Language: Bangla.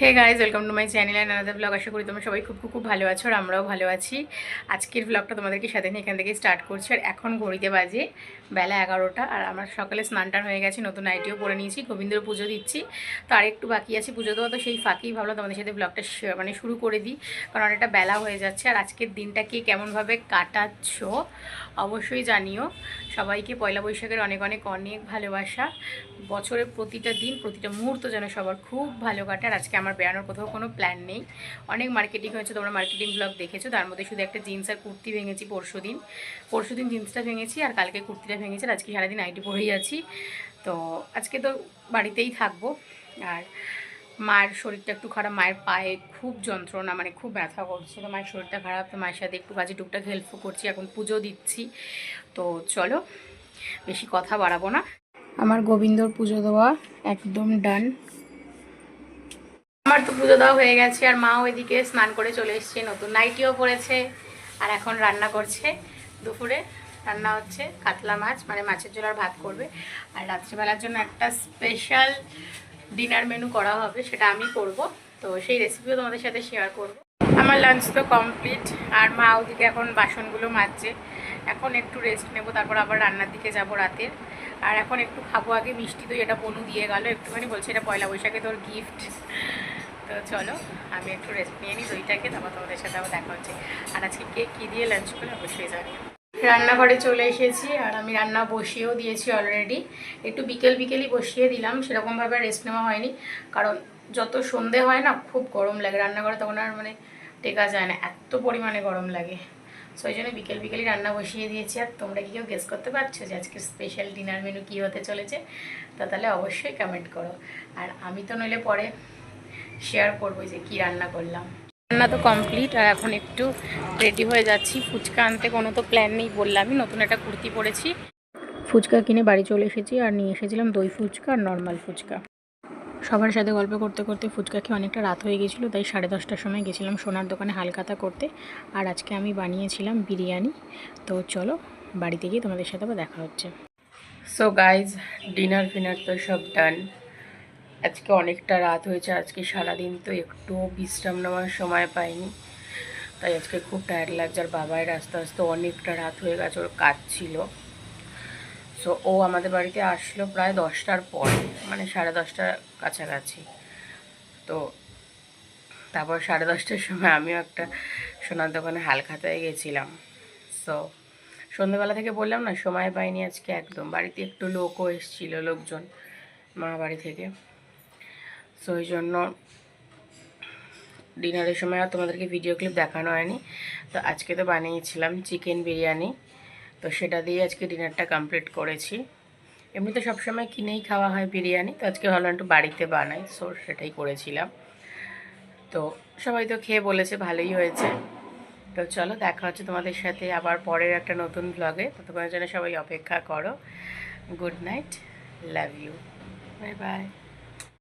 Hey guys welcome to my channel and another vlog আশা করি তোমরা সবাই খুব খুব ভালো আছো আর আমরাও ভালো আছি। আজকের ব্লগটা তোমাদেরকে সাথে নিয়ে এখান থেকে স্টার্ট করছি আর এখন ঘড়িতে বাজে বেলা এগারোটা আর আমার সকালে স্নান টান হয়ে গেছে, নতুন আইটিও পরে নিয়েছি, গোবিন্দর পুজো দিচ্ছি। তো আর একটু বাকি আছে পুজো দেওয়া, তো সেই ফাঁকেই ভাবলাম তোমাদের সাথে ব্লগটা মানে শুরু করে দিই, কারণ অনেকটা বেলা হয়ে যাচ্ছে আর আজকের দিনটাকে কেমনভাবে কাটাচ্ছ অবশ্যই জানিও। সবাইকে পয়লা বৈশাখের অনেক অনেক অনেক ভালোবাসা। বছরের প্রতিটা দিন, প্রতিটা মুহূর্ত যেন সবার খুব ভালো কাটে আর আজকে আমার বেড়ানোর কোথাও কোনো প্ল্যান নেই। অনেক মার্কেটিং হয়েছে, তোমরা মার্কেটিং ব্লগ দেখেছ। তার মধ্যে শুধু একটা জিন্স আর কুর্তি ভেঙেছি পরশু দিন পরশু দিন জিন্সটা ভেঙেছি আর কালকে কুর্তিটা ভেঙেছি আজকে সারাদিন আইটি পরেই আছি। তো আজকে তো বাড়িতেই থাকব। আর মায়ের শরীরটা একটু খারাপ, মায়ের পায়ে খুব যন্ত্রণা মানে খুব ব্যথা করছে। তো মায়ের শরীরটা খারাপ, তো মায়ের সাথে একটু কাজে টুকটাক হেল্পও করছি, এখন পুজো দিচ্ছি। তো চলো, বেশি কথা বাড়াবো না। আমার গোবিন্দর পুজো দেওয়া একদম ডান আমার তো পুজো দেওয়া হয়ে গেছে আর মাও এদিকে স্নান করে চলে এসছে, নতুন নাইটিও পরেছে আর এখন রান্না করছে। দুপুরে রান্না হচ্ছে কাতলা মাছ মানে মাছের ঝোল আর ভাত করবে। আর রাত্রিবেলার জন্য একটা স্পেশাল ডিনার মেনু করা হবে, সেটা আমি করব। তো সেই রেসিপিও তোমাদের সাথে শেয়ার করব। আমার লাঞ্চ তো কমপ্লিট আর মা ওদিকে এখন বাসনগুলো মাজছে। এখন একটু রেস্ট নেব, তারপর আবার রান্নার দিকে যাব রাতের আর এখন একটু খাব আগে, মিষ্টি দই, এটা বনু দিয়ে গেল। একটুখানি বলছে এটা পয়লা বৈশাখে তোর গিফট তো চলো, আমি একটু রেস্ট নিয়ে নিই দইটাকে তারপর তোমাদের সাথে আবার দেখা হচ্ছে। আর আজকে কে কী দিয়ে লাঞ্চ করে অবশ্যই জানিও রান্নাঘরে চলে এসেছি, আর আমি রান্না বসিয়েও দিয়েছি অলরেডি একটু বিকেল বিকেলই বসিয়ে দিলাম, সেরকমভাবে রেস্ট নেওয়া হয়নি। কারণ যত সন্ধে হয় না, খুব গরম লাগে। রান্নাঘরে তখন আর মানে টেকা যায় না, এত পরিমাণে গরম লাগে। সো ওই জন্য বিকেল বিকেলই রান্না বসিয়ে দিয়েছি। আর তোমরা কি কেউ গেস করতে পারছ যে আজকে স্পেশাল ডিনার মেনু কী হতে চলেছে? তা তাহলে অবশ্যই কমেন্ট করো। আর আমি তো নইলে পরে শেয়ার করব যে কি রান্না করলাম। রান্না তো কমপ্লিট আর এখন একটু রেডি হয়ে যাচ্ছি। ফুচকা আনতে কোনো তো প্ল্যান নেই বললামই, নতুন একটা কুর্তি পরেছি। ফুচকা কিনে বাড়ি চলে এসেছি, আর নিয়ে এসেছিলাম দই ফুচকা আর নর্মাল ফুচকা। সবার সাথে গল্প করতে করতে ফুচকা খেয়ে অনেকটা রাত হয়ে গেছিল, তাই সাড়ে দশটার সময় গেছিলাম সোনার দোকানে হালকাতা করতে। আর আজকে আমি বানিয়েছিলাম বিরিয়ানি। তো চলো, বাড়িতে গিয়ে তোমাদের সাথে আবার দেখা হচ্ছে। সো গাইজ ডিনার ফিনার তো সব ডান আজকে অনেকটা রাত হয়েছে, আজকে সারাদিন তো একটু বিশ্রাম নেওয়ার সময় পাইনি। তাই আজকে খুব টায়ার্ড লাগছে, আর বাবাই আস্তে আস্তে অনেকটা রাত হয়ে গেছে, ওর কাজ ছিল। সো ও আমাদের বাড়িতে আসলো প্রায় দশটার পরে মানে সাড়ে দশটার কাছাকাছি। তো তারপর সাড়ে দশটার সময় আমিও একটা সোনার দোকানে হালখাতায় গেছিলাম। সো সন্ধ্যেবেলা থেকে বললাম না, সময় পাইনি আজকে একদম। বাড়িতে একটু লোকও এসেছিল, লোকজন মা বাড়ি থেকে। সো ওই জন্য ডিনারের সময় আর তোমাদেরকে ভিডিও ক্লিপ দেখানো হয়নি। তো আজকে তো বানিয়েছিলাম চিকেন বিরিয়ানি। তো সেটা দিয়ে আজকে ডিনারটা কমপ্লিট করেছি। এমনিতে সবসময় কিনেই খাওয়া হয় বিরিয়ানি। তো আজকে ভাবলাম একটু বাড়িতে বানাই। সো সেটাই করেছিলাম। তো সবাই তো খেয়ে বলেছে, ভালোই হয়েছে। তো চলো, দেখা হচ্ছে তোমাদের সাথে আবার পরের একটা নতুন ব্লগে ততক্ষণের জন্য সবাই অপেক্ষা করো। Good night love you bye bye